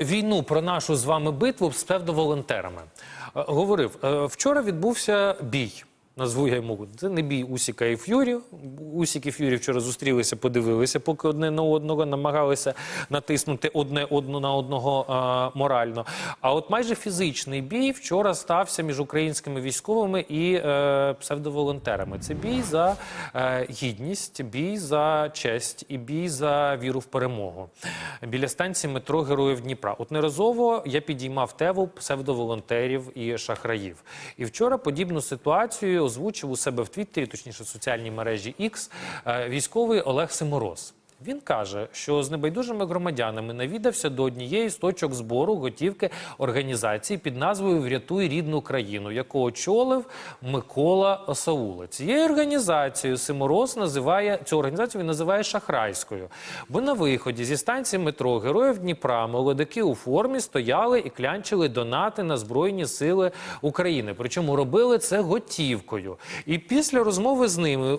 Війну про нашу з вами битву з псевдоволонтерами. Е, Говорив, е, вчора відбувся бій. Назву я йому. Це не бій Усіка і Ф'юрі. Усік і Ф'юрі вчора зустрілися, подивилися, поки одне на одного намагалися натиснути одне одну на одного е, морально. А от майже фізичний бій вчора стався між українськими військовими і е, псевдоволонтерами. Це бій за е, гідність, бій за честь і бій за віру в перемогу біля станції метро Героїв Дніпра. От неразово я підіймав тему псевдоволонтерів і шахраїв. І вчора подібну ситуацію озвучив у себе в Твіттері, точніше в соціальній мережі X, е, військовий Олег Симороз. Він каже, що з небайдужими громадянами навідався до однієї з точок збору готівки організації під назвою Врятуй рідну країну, яку очолив Микола Осаула. Цією організацією Симороз називає цю організацію він називає шахрайською. Бо на виході зі станції метро Героїв Дніпра молодики у формі стояли і клянчили донати на Збройні Сили України. Причому робили це готівкою. І після розмови з ними е,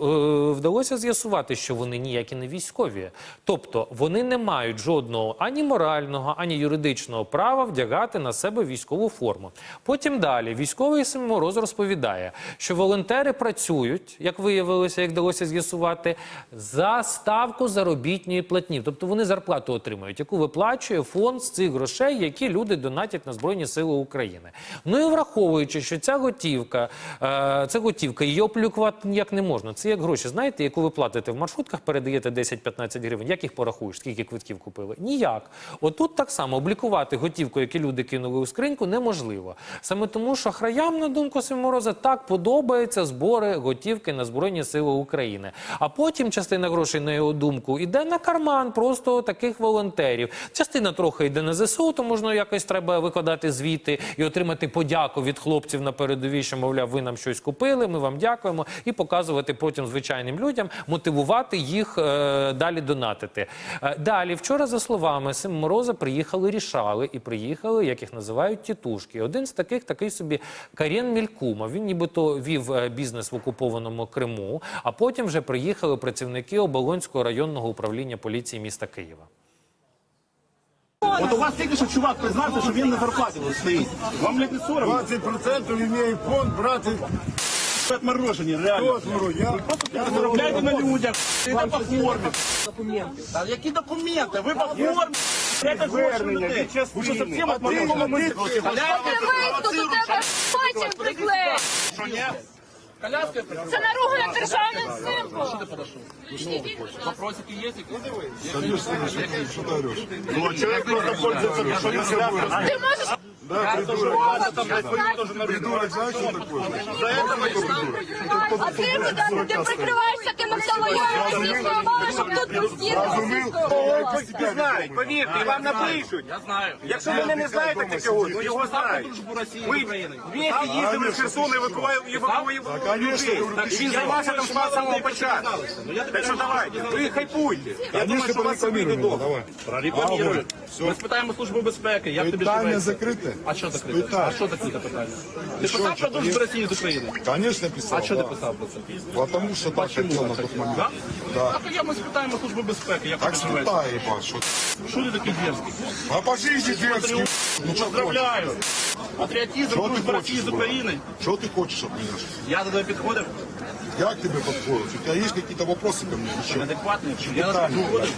вдалося з'ясувати, що вони ніякі не військові. Тобто вони не мають жодного ані морального, ані юридичного права вдягати на себе військову форму. Потім далі військовий Симороз розповідає, що волонтери працюють, як виявилося, як вдалося з'ясувати, за ставку заробітної платні. Тобто вони зарплату отримують, яку виплачує фонд з цих грошей, які люди донатять на Збройні Сили України. Ну і враховуючи, що ця готівка, е, це готівка, її оплюкувати ніяк не можна. Це як гроші, знаєте, яку ви платите в маршрутках, передаєте 10-15 гривень. Як їх порахуєш, скільки квитків купили? Ніяк. Отут так само облікувати готівку, яку люди кинули у скриньку, неможливо. Саме тому, що храям, на думку Симороза, так подобаються збори готівки на Збройні Сили України. А потім частина грошей, на його думку, йде на карман просто таких волонтерів. Частина трохи йде на ЗСУ, то можна якось треба викладати звіти і отримати подяку від хлопців на передовій, що мовляв, ви нам щось купили, ми вам дякуємо, і показувати потім звичайним людям, мотивувати їх е, далі донатити. Е, далі, вчора, за словами Сим Мороза, приїхали рішали і приїхали, як їх називають, тітушки. Один з таких такий собі Карен Мількума. Він нібито вів е, бізнес в окупованому Криму, а потім вже приїхали працівники Оболонського районного управління поліції міста Києва. От у вас тільки що чувак признався, що він на зарплаті стоїть. Вам блядь, не соромно? 20% имею фонд, браты. Ви отморожені, реально. Я, я Заробляйте на людях, іде по формі. Документи. Та які документи? Ви по формі. Це гроші людей. Ви що совсем отморожені? Коляски Давай тут потім приклеїть. Що ні? Коляска Це наруга на державний символ. Вопросики є? что ты орешь? Ну, а человек просто пользуется, що він связан. Ти можеш Да, придурок. Придурок, знаешь, что такое? а ти куди ти прикриваєшся тими самоявами зі словами, щоб тут постійно Знають, повірте, і вам напишуть. Я знаю. Якщо ви не знаєте такого, ну його знають. Ви вместе їздили в Херсон і евакуювали людей. І він займався там самого початку. Так що давайте, ви хайпуйте. Я думаю, Конечно, що у вас це вийде добре. давай. Прорекламирують. Все. Ми спитаємо службу безпеки, як тобі Питання живеться. закрите. А що закрите? А що закрите питання? Ти писав про дружбу? Росії з України? Конечно, писал. А що ти да. писав про це? Потому что так хотел на тот момент. Да? Да. А тоді ми спитаємо службу безпеки, як Так тобі живеться. спитай, ебать, что Що ти такий дерзкий? А по жизни дерзкий. Ну Поздравляю! Патріотизм, Що ти дружба Росії хочеш, з брат? України. Что ты хочешь от меня? Я до тебе підходив, Как тебе подходит? У тебя есть какие-то вопросы ко мне? Еще? неадекватний. Я до тебе Питання. підходив.